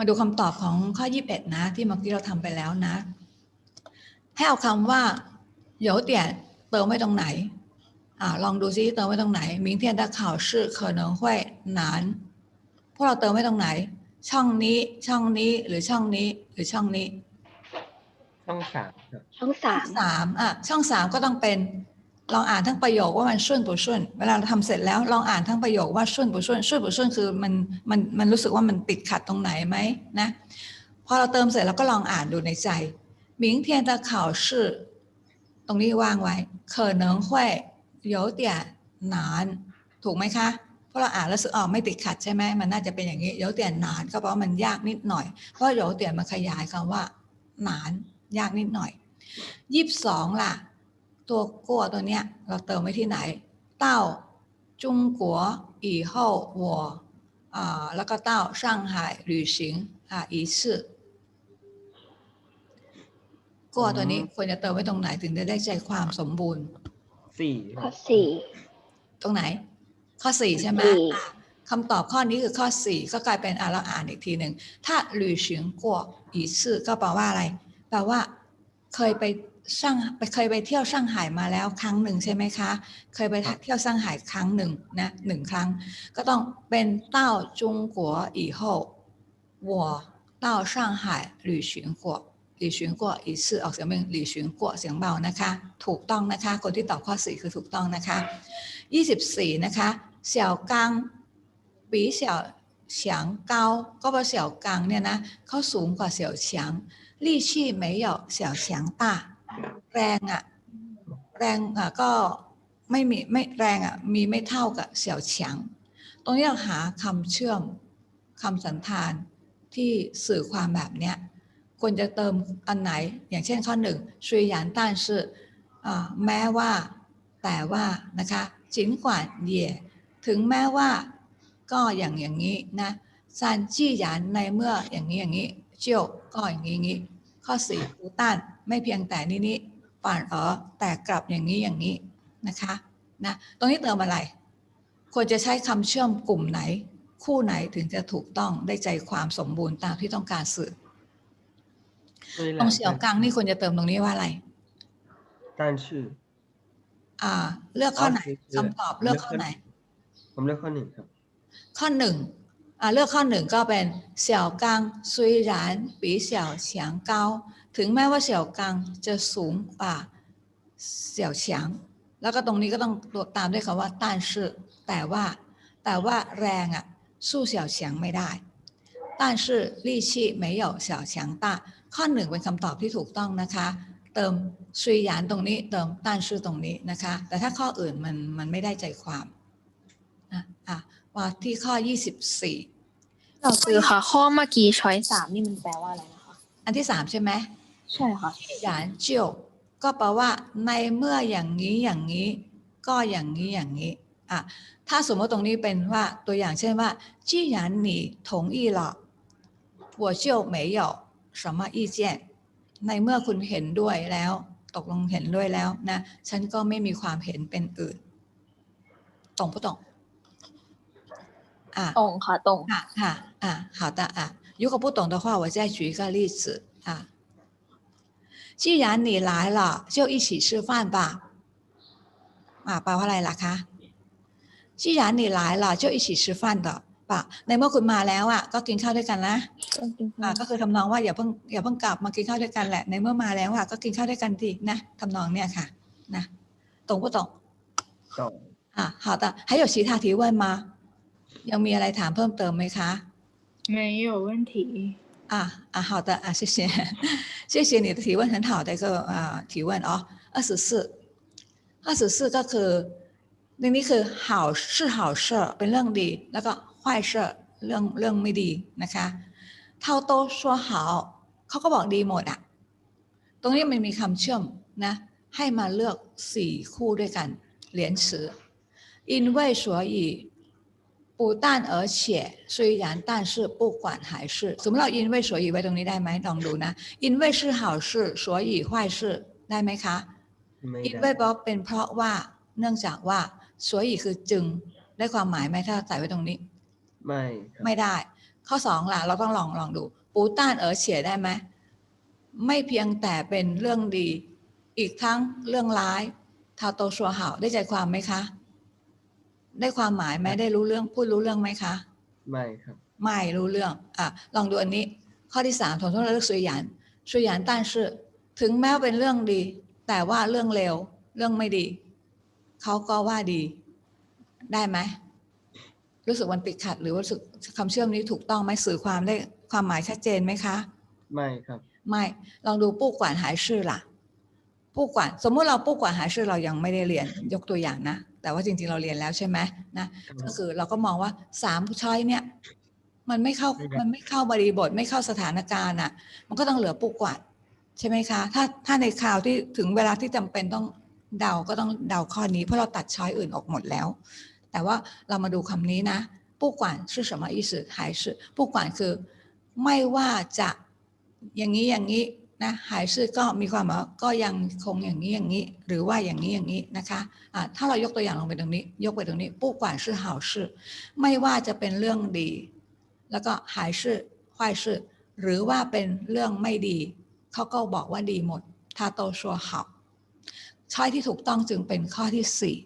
มาดูคำตอบของข้อ 21 นะ ที่เมื่อกี้เราทำไปแล้วนะ ให้เอาคำว่า有点เติมไว้ตรงไหน อ่า ลองดูซิเติมไว้ตรงไหน明天的考试可能会难พวกเราเติมไว้ตรงไหน ช่องนี้ ช่องนี้ หรือช่องนี้ หรือช่องนี้ ช่องสามครับ ช่องสาม สามอ่ะ ช่องสามก็ต้องเป็น ลองอ่านทั้งประโยคว่ามัน顺不顺เวลาเราทำเสร็จแล้วลองอ่านทั้งประโยคว่า顺不顺顺不顺คือมันมันมันรู้สึกว่ามันติดขัดตรงไหนไหมนะ พอเราเติมเสร็จเราก็ลองอ่านดูในใจ明天的考试ตรงนี้วางไว้可能会有点难ถูกไหมคะเพราะเราอ่านแล้วรู้สึกอ๋อไม่ติดขัดใช่ไหมมันน่าจะเป็นอย่างนี้有点难ก็แปลว่ามันยากนิดหน่อย เพราะ有点มันขยายคำว่าหนานยากนิดหน่อยยี่สิบสองล่ะ ตัวกัวตัวเนี้ย เราเติมไว้ที่ไหน เต้าจุงกัวอีเฮ่า我อ่าแล้วก็เต้า上海旅行อ่าอี次กัวตัวนี้ควรจะเติมไว้ตรงไหนถึงจะได้ใจความสมบูรณ์ สี่ ข้อสี่ ตรงไหน ข้อสี่ใช่ไหม สี่ อ่ะคำตอบข้อนี้คือข้อสี่ก็กลายเป็นอ่ะเราอ่านอีกทีหนึ่งถ้าหลุยเฉียงกัวอีซื่อก็แปลว่าอะไร แปลว่า เคยไป ช่างไปเคยไปเที่ยวช่างไห่มาแล้วครั้งหนึ่งใช่ไหมคะ เคยไปเที่ยวช่างไห่ครั้งหนึ่งนะหนึ่งครั้ง ก็ต้องเป็น到中国以后我到上海旅行过旅行过一次ออกเสียงเป็น旅行过เสียงเบานะคะ ถูกต้องนะคะ คนที่ตอบข้อสี่คือถูกต้องนะคะ 24 นะคะเสี่ยวกังปีเสี่ยวเฉียงเกาก็เพราะเสี่ยวกังเนี่ยนะเขาสูงกว่าเสี่ยวเฉียงลี่ชี่ไม่有เสี่ยวเฉียงต้า แรงอะแรงอะก็ไม่มีไม่แรงอะมีไม่เท่ากับเสี่ยวเฉียง ตรงนี้เราหาคำเชื่อมคำสันธานที่สื่อความแบบเนี้ยควรจะเติมอันไหนอย่างเช่นข้อหนึ่งสุยหยานต้านชื่อแม้ว่าแต่ว่านะคะจินกว่าเย่ถึงแม้ว่าก็อย่างอย่างนี้นะซานจี้หยานในเมื่ออย่างนี้อย่างนี้เจียวก็อย่างนี้อย่างนี้ข้อสี่ฟูต้าน ไม่เพียงแต่นี้นี้ป่านเออแต่กลับอย่างนี้อย่างนี้นะคะนะตรงนี้เติมอะไร ควรจะใช้คำเชื่อมกลุ่มไหน คู่ไหนถึงจะถูกต้องได้ใจความสมบูรณ์ตามที่ต้องการสื่อ ตรงเสี่ยวกังนี่ควรจะเติมตรงนี้ว่าอะไร 但是 อ่า เลือกข้อไหน อ๋อคือ คำตอบเลือกข้อไหน ผมเลือกข้อหนึ่งครับ ข้อหนึ่งอ่าเลือกข้อหนึ่งก็เป็นเสี่ยวกัง虽然比เสี่ยวเฉียงเกา ถึงแม้ว่าเสี่ยวกังจะสูงกว่าเสี่ยวเฉียง แล้วก็ตรงนี้ก็ต้องตัวตามด้วยคำว่าต้านชื่อแต่ว่าแต่ว่าแรงอะสู้เสี่ยวเฉียงไม่ได้ต้านชื่อลี่ชี่ไม่เหยวข้อหนึ่งเป็นคำตอบที่ถูกต้องนะคะ เติมซุยหยานตรงนี้ เติมต้านชื่อตรงนี้นะคะ แต่ถ้าข้ออื่นมันมันไม่ได้ใจความอะว่าที่ข้อ 24ต่อคือค่ะ ข้อเมื่อกี้ช้อยสามนี่มันแปลว่าอะไรนะคะ อันที่สามใช่ไหม ใช่ค่ะ หยานเจียวก็แปลว่า ในเมื่ออย่างนี้อย่างนี้ ก็อย่างนี้อย่างนี้อ่ะถ้าสมมติตรงนี้เป็นว่าตัวอย่างเช่นว่า既然你同意了我就没有什么意见ในเมื่อคุณเห็นด้วยแล้ว ตกลงเห็นด้วยแล้วนะ ฉันก็ไม่มีความเห็นเป็นอื่น ตรง不懂อ่ะ ตรงค่ะ ตรง 啊啊啊，好的啊。如果不懂的话，我再举一个例子啊。 既然你来了，就一起吃饭吧。อ่าแปลว่าอะไรล่ะคะ既然你来了就一起吃饭的ป่ะในเมื่อคุณมาแล้วอ่ะก็กินข้าวด้วยกันนะอ่าก็คือทำนองว่าอย่าเพิ่งอย่าเพิ่งกลับมากินข้าวด้วยกันแหละ ในเมื่อมาแล้วอ่ะก็กินข้าวด้วยกันดีนะทำนองเนี่ยค่ะนะตรง不懂 ต่อ อ่า好的还有其他提问吗ยังมีอะไรถามเพิ่มเติมไหมคะ 没有问题 啊啊，好的啊，谢谢，谢谢你的提问，很好的一个啊提问哦。二十四，二十四ก็คือในนี้คือ好是好事เป็นเรื่องดี แล้วก็坏事เรื่องเรื่องไม่ดีนะคะเท่าโต说好เขาก็บอกดีหมดอะตรงนี้มันมีคำเชื่อมนะ ให้มาเลือกสี่คู่ด้วยกันเหรียญ词因为所以 不但而且虽然但是不管还是สมมติเรา因为所以ไว้ตรงนี้ได้ไหมลองดูนะ因为是好事所以坏事ได้ไหมคะ ไม่ 因 ได้ 为เพราะเป็นเพราะว่าเนื่องจากว่า所以คือจึงได้ความหมายไหมถ้าใส่ไว้ตรงนี้ ไม่ครับ ไม่ได้ ข้อสองล่ะ เราต้องลองลองดูปูต้านเอ๋อเฉียได้ไหมไม่เพียงแต่เป็นเรื่องดี อีกทั้งเรื่องร้ายทาโตชัวเห่าได้ใจความไหมคะ ได้ความหมายไหมได้รู้เรื่องพูดรู้เรื่องไหมคะ ไม่ครับ ไม่รู้เรื่องอะลองดูอันนี้ ข้อที่สามถงต้องเลือกสุยหยานสุยหยานต้านชื่อถึงแม้ว่าเป็นเรื่องดี แต่ว่าเรื่องเลวเรื่องไม่ดี เขาก็ว่าดี ได้ไหมรู้สึกมันติดขัด หรือว่ารู้สึกคำเชื่อมนี้ถูกต้องไหมสื่อความได้ความหมายชัดเจนไหมคะ ไม่ครับ ไม่ลองดูปู้กวานหายชื่อล่ะปู้กวานสมมุติเราปู้กวานหายชื่อเรายังไม่ได้เรียน ยกตัวอย่างนะ แต่ว่าจริงๆเราเรียนแล้วใช่ไหมนะ ก็คือเราก็มองว่าสามช้อยเนี่ย มันไม่เข้า ไม่ได้ มันไม่เข้าบริบทไม่เข้าสถานการณ์อ่ะ มันก็ต้องเหลือปูกวาดใช่ไหมคะ ถ้าถ้าในข่าวที่ถึงเวลาที่จำเป็นต้องเดาก็ต้องเดาข้อนี้เพราะเราตัดช้อยอื่นออกหมดแล้ว แต่ว่าเรามาดูคำนี้นะปูกวาน是什么意思还是ปูกวานคือ ไม่ว่าจะอย่างนี้อย่างนี้ นะหายชื่อก็มีความหมายว่าก็ยังคงอย่างนี้อย่างนี้ หรือว่าอย่างนี้อย่างนี้นะคะอ่ะถ้าเรายกตัวอย่างลงไปตรงนี้ ยกไปตรงนี้ปูกวาน是好事ไม่ว่าจะเป็นเรื่องดี แล้วก็หายชื่อ坏事หรือว่าเป็นเรื่องไม่ดี เขาก็บอกว่าดีหมดถ้าโตชัว好ช้อยที่ถูกต้องจึงเป็นข้อที่สี่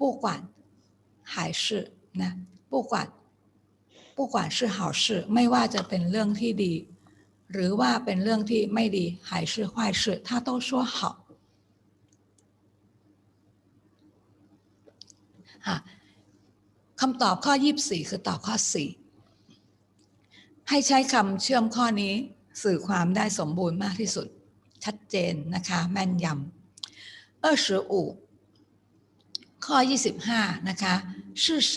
ปูกวานหายชื่อนะปูกวาน 不管是好事ไม่ว่าจะเป็นเรื่องที่ดี หรือว่าเป็นเรื่องที่ไม่ดี还是坏事他都说好อ่ะคำตอบข้อ 24 คือตอบข้อ 4 ให้ใช้คำเชื่อมข้อนี้สื่อความได้สมบูรณ์มากที่สุด ชัดเจนนะคะ แม่นยำ25ข้อ 25 นะคะ是谁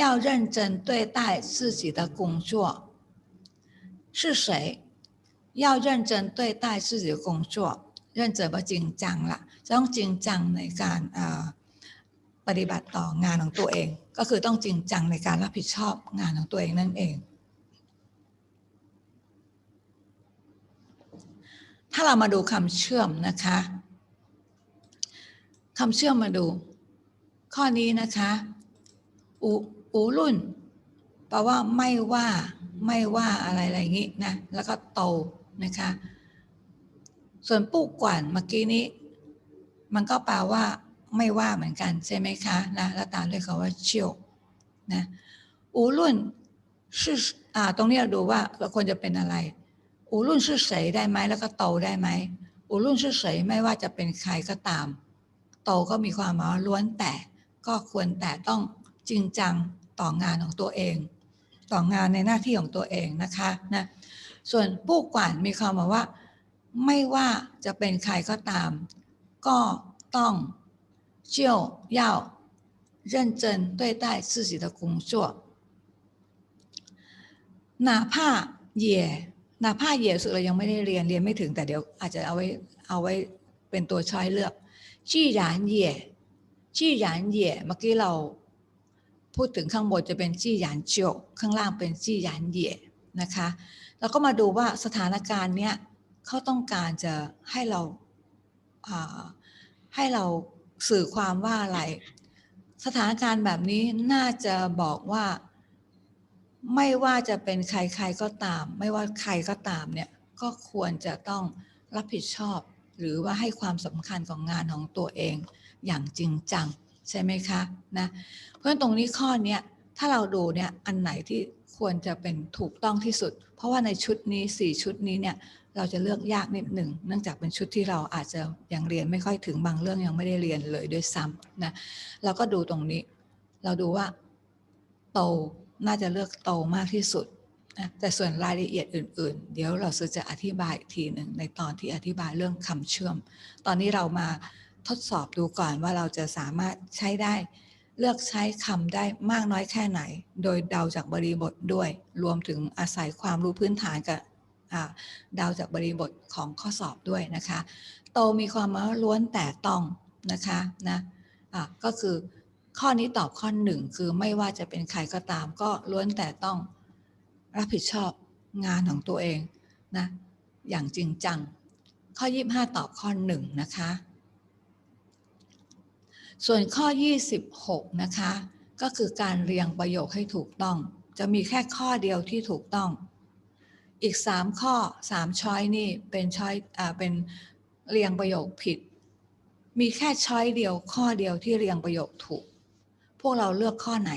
要认真对待自己的工作。 是谁要认真对待自己的工作？认真ว่าจริงจังละจะต้องจริงจังในการเอ่อปฏิบัติต่องานของตัวเอง ก็คือต้องจริงจังในการรับผิดชอบงานของตัวเองนั่นเอง ถ้าเรามาดูคำเชื่อมนะคะคำเชื่อมมาดู ข้อนี้นะคะ อูอูรุ่นแปลว่าไม่ว่า ไม่ว่าอะไรอะไรอย่างนี้นะแล้วก็โตนะคะ ส่วนปู้ก่อนเมื่อกี้นี้ มันก็แปลว่า ไม่ว่าเหมือนกันใช่ไหมคะนะแล้วตามด้วยคำว่าเชียวนะอูรุ่นชื่ออ่าตรงนี้เราดูว่าเราควรจะเป็นอะไรอูรุ่นชื่อเสยได้ไหมแล้วก็โตได้ไหมอูรุ่นชื่อเสยไม่ว่าจะเป็นใครก็ตาม โตก็มีความหมายล้วนแต่ก็ควรแต่ต้องจริงจังต่องานของตัวเอง ต่องานในหน้าที่ของตัวเองนะคะนะส่วนผู้กวานมีความหมายว่า ไม่ว่าจะเป็นใครก็ตาม ก็ต้อง就要认真对待自己的工作哪怕也哪怕也สุดเรายังไม่ได้เรียนเรียนไม่ถึงแต่เดี๋ยวอาจจะเอาไว้เอาไว้เป็นตัวช้อยเลือก既然也既然也เมื่อกี้เรา พูดถึงข้างบนจะเป็นจี้หยานโจข้างล่างเป็นจี้หยานเหย่นะคะแล้วก็มาดูว่าสถานการณ์เนี้ยเขาต้องการจะให้เราให้เราสื่อความว่าอะไร สถานการณ์แบบนี้น่าจะบอกว่า ไม่ว่าจะเป็นใครใครก็ตาม ไม่ว่าใครก็ตามเนี่ยก็ควรจะต้องรับผิดชอบ หรือว่าให้ความสำคัญของงานของตัวเองอย่างจริงจัง ใช่ไหมคะนะเพราะฉะนั้นตรงนี้ข้อเนี้ยถ้าเราดูเนี่ยอันไหนที่ควรจะเป็นถูกต้องที่สุด เพราะว่าในชุดนี้สี่ชุดนี้เนี่ยเราจะเลือกยากนิดหนึ่งเนื่องจากเป็นชุดที่เราอาจจะยังเรียนไม่ค่อยถึงบางเรื่องยังไม่ได้เรียนเลยด้วยซ้ำนะเราก็ดูตรงนี้ เราดูว่าโตน่าจะเลือกโตมากที่สุดนะแต่ส่วนรายละเอียดอื่น ๆ เดี๋ยวเราจะอธิบายอีกทีหนึ่งในตอนที่อธิบายเรื่องคำเชื่อม ตอนนี้เรามา ทดสอบดูก่อนว่าเราจะสามารถใช้ได้ เลือกใช้คำได้มากน้อยแค่ไหน โดยเดาจากบริบทด้วย รวมถึงอาศัยความรู้พื้นฐานกับเดาจากบริบทของข้อสอบด้วยนะคะ โตมีความมาล้วนแต่ต้องนะคะนะะก็คือข้อนี้ตอบข้อหนึ่งคือไม่ว่าจะเป็นใครก็ตาม ก็ล้วนแต่ต้องรับผิดชอบงานของตัวเองนะอย่างจริงจัง ข้อ 25 ตอบข้อหนึ่งนะคะ ส่วนข้อ 26 นะคะ ก็คือการเรียงประโยคให้ถูกต้องจจะมีแค่ข้อเดียวที่ถูกต้อง อีกสามข้อสามช้อยนี่เป็นช้อยอ่าเป็นเรียงประโยคผิด มีแค่ช้อยเดียวข้อเดียวที่เรียงประโยคถูก พวกเราเลือกข้อไหน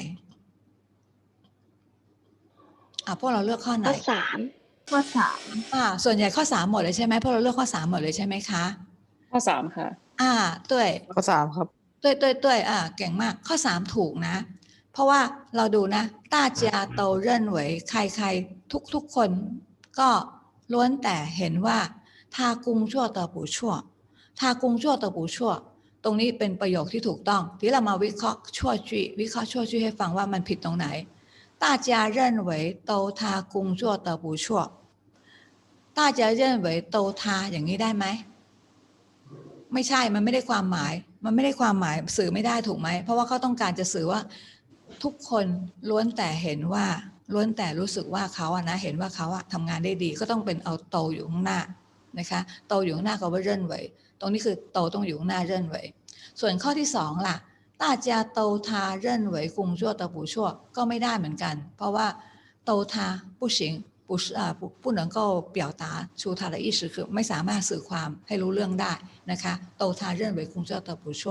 อะพวกเราเลือกข้อไหน ข้อสามข้อสามอ่าส่วนใหญ่ข้อสามหมดเลยใช่ไหมพวกเราเลือกข้อสามหมดเลยใช่ไหมคะ ข้อสามค่ะ อ่าด้วยข้อสามครับ ด้วยด้วยด้วยอ่าเก่งมาก ข้อสามถูกนะ เพราะว่าเราดูนะ大家都认为ใครใครทุกทุกคนก็ล้วนแต่เห็นว่า他工作的不错他工作的不错ตรงนี้เป็นประโยคที่ถูกต้อง ที่เรามาวิเคราะห์ชั่วจีวิเคราะห์ชั่วจีให้ฟังว่ามันผิดตรงไหน大家认为都他工作的不错大家认为都他อย่างนี้ได้ไหม ไม่ใช่ มันไม่ได้ความหมาย มันไม่ได้ความหมายสื่อไม่ได้ถูกไหม เพราะว่าเขาต้องการจะสื่อว่าทุกคนล้วนแต่เห็นว่าล้วนแต่รู้สึกว่าเขาอะนะเห็นว่าเขาอะทำงานได้ดีก็ต้องเป็นเอาโตอยู่ข้างหน้านะคะโตอยู่ข้างหน้าก็ว่าเรื่นไว้ตรงนี้คือโตต้องอยู่ข้างหน้าเรื่นไว้ส่วนข้อที่สองล่ะตาจาโตทาเรื่นไว้กุงชั่วตะปูชั่วก็ไม่ได้เหมือนกัน เพราะว่าโตทาผู้ชิง 不是啊不不能够表达出他的意思คือไม่สามารถสื่อความให้รู้เรื่องได้นะคะโต他认为工作的不错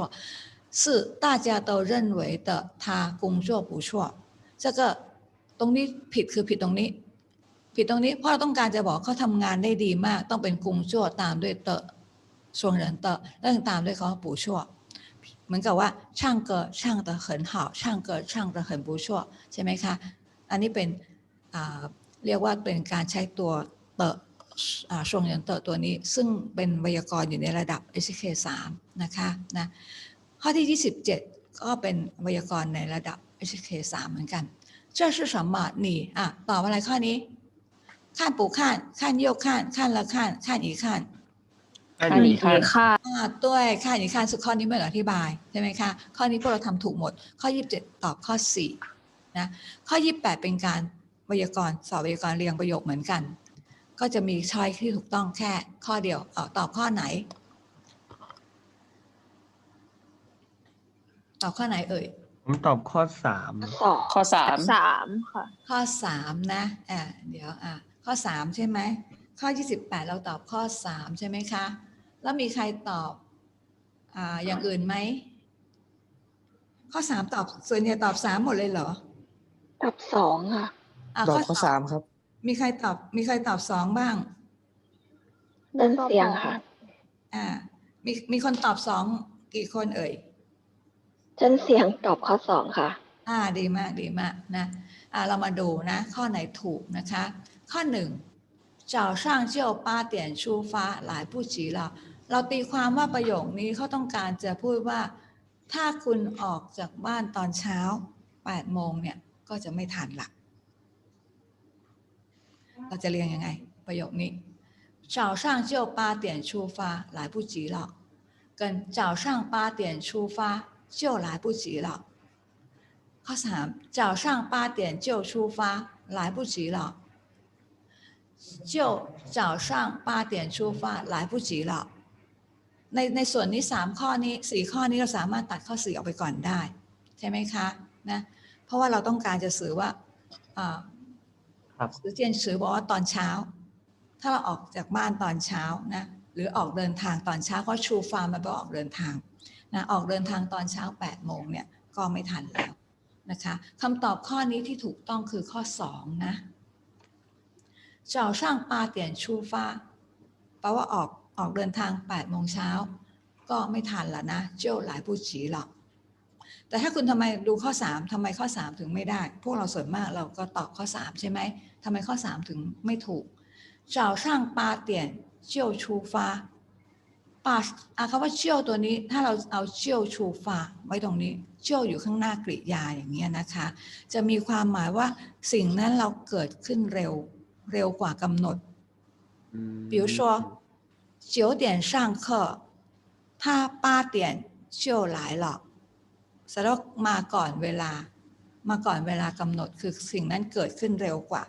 是大家都认为的他工作不错这个ตรงนี้ผิดคือผิดตรงนี้ ผิดตรงนี้เพราะเราต้องการจะบอกเขาทำงานได้ดีมาก ต้องเป็นกุงชั่วตามด้วยเตอะส่วนเหรินเตอะแล้วถึงตามด้วยเขาปูชั่ว เหมือนกับว่าช่างเกอช่าง的很好ช่างเกอช่าง的很不错ใช่ไหมคะ อันนี้เป็นอ่า เรียกว่าเป็นการใช้ตัวเตอะอ่าทรงเหรินเตอะตัวนี้ ซึ่งเป็นไวยากรณ์อยู่ในระดับ SK 3นะคะนะข้อที่ 27 ก็เป็นไวยากรณ์ในระดับ SK 3เหมือนกัน这是什么你อ่ะตอบอะไรข้อนี้看不看看又看看了看看一看 อัน อันนี้ นี้ ค่ะ ค่ะ อ่าด้วยค่าอีกค่าสุดข้อนี้ไม่ต้องอธิบายใช่ไหมคะข้อนี้พวกเราทำถูกหมด ข้อ 27 ตอบข้อ4นะข้อ 28 เป็นการไ วยากรณ์สอบไวยากรณ์เรียงประโยคเหมือนกัน ก็จะมีช้อยที่ถูกต้องแค่ข้อเดียวเอาตอบข้อไหน ตอบข้อไหนเอ่ยผมตอบข้อสามข้อสองข้อสามสามค่ะข้อสามนะอ่าเดี๋ยวอ่าข้อสามใช่ไหมข้อยี่สิบแปดเราตอบข้อสามใช่ไหมคะ แล้วมีใครตอบอ่าอย่างอื่นไหมข้อสามตอบส่วนใหญ่ตอบสามหมดเลยเหรอ ตอบสองค่ะอ่า ตอบข้อสามครับ มีใครตอบ มีใครตอบสองบ้าง เดินเสียงค่ะ อ่า มีมีคนตอบสองกี่คนเอ่ย เดินเสียงตอบข้อสองค่ะ อ่าดีมากดีมากนะอ่าเรามาดูนะ ข้อไหนถูกนะคะ ข้อหนึ่ง早上就八点出发来不及了เราตีความว่าประโยคนี้เขาต้องการจะพูดว่า ถ้าคุณออกจากบ้านตอนเช้า8โมงเนี่ยก็จะไม่ทันละ เราจะเรียงยังไง ประโยคนี้早上就八点出发来不及了跟早上八点出发就来不及了ข้อสาม早上八点就出发来不及了就早上八点出发来不及了ในในส่วนนี้สามข้อนี้สี่ข้อนี้เราสามารถตัดข้อสี่ออกไปก่อนได้ ใช่ไหมคะนะเพราะว่าเราต้องการจะสื่อว่า ซื้อเจนซื้อบอกว่าตอนเช้า ถ้าเราออกจากบ้านตอนเช้านะหรือออกเดินทางตอนเช้าก็ชูฟาร์มมาไปออกเดินทางนะออกเดินทางตอนเช้า8ปดโมงเนี่ยก็ไม่ทันแล้วนะคะคำตอบข้อนี้ที่ถูกต้องคือข้อ 2 นะจ่อสร้างปาเตียนชูฟ้าแปลว่าออกออกเดินทาง8ปดโมงเช้าก็ไม่ทันแล้วนะเจ้าหลายผู้ฉีหรอก แต่ถ้าคุณทำไมดูข้อ 3ทำไมข้อ 3 ถึงไม่ได้ พวกเราส่วนมากเราก็ตอบข้อ 3 ใช่ไหมทำไมข้อ 3 ถึงไม่ถูก早上八点就出发ป่าอ่ะคำว่าเจียวตัวนี้ถ้าเราเอาเจียวชูฟ้าไว้ตรงนี้เจียวอยู่ข้างหน้ากริยาอย่างเงี้ยนะคะ จะมีความหมายว่าสิ่งนั้นเราเกิดขึ้นเร็วเร็วกว่ากำหนด อืม 比如说九点上课他八点就来了 แสดงว่ามาก่อนเวลา มาก่อนเวลากำหนดคือสิ่งนั้นเกิดขึ้นเร็วกว่า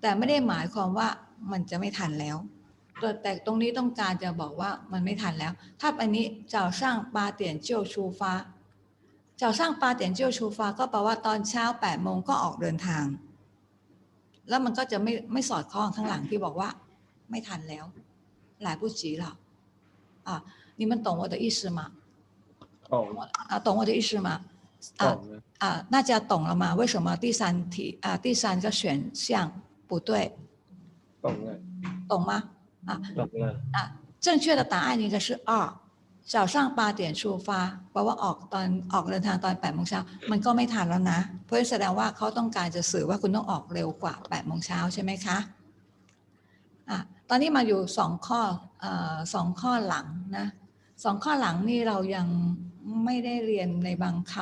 แต่ไม่ได้หมายความว่ามันจะไม่ทันแล้วแต่แต่ตรงนี้ต้องการจะบอกว่ามันไม่ทันแล้ว ถ้าอันนี้早上八点就出发早上八点就出发ก็แปลว่าตอนเช้า8โมงก็ออกเดินทาง แล้วมันก็จะไม่ไม่สอดคล้องข้างหลังที่บอกว่า ไม่ทันแล้ว หลายผู้จี了啊你们懂我的意思吗 ตรง 啊懂我的意思吗 ตร 啊 งเลย 啊大家懂了吗为什么第三题啊第三个选项不对 ตรงเลย 懂吗啊 ตรงเลย 啊，正确的答案应该是二。早上八点出发แปลว่าออกตอนออกเดินทางตอนแปดโมงเช้ามันก็ไม่ทันแล้วนะ เพราะแสดงว่าเขาต้องการจะสื่อว่าคุณต้องออกเร็วกว่าแปดโมงเช้าใช่ไหมคะอ่ะตอนนี้มาอยู่สองข้อเอ่อสองข้อหลังนะสองข้อหลังนี่เรายัง ไม่ได้เรียนในบางค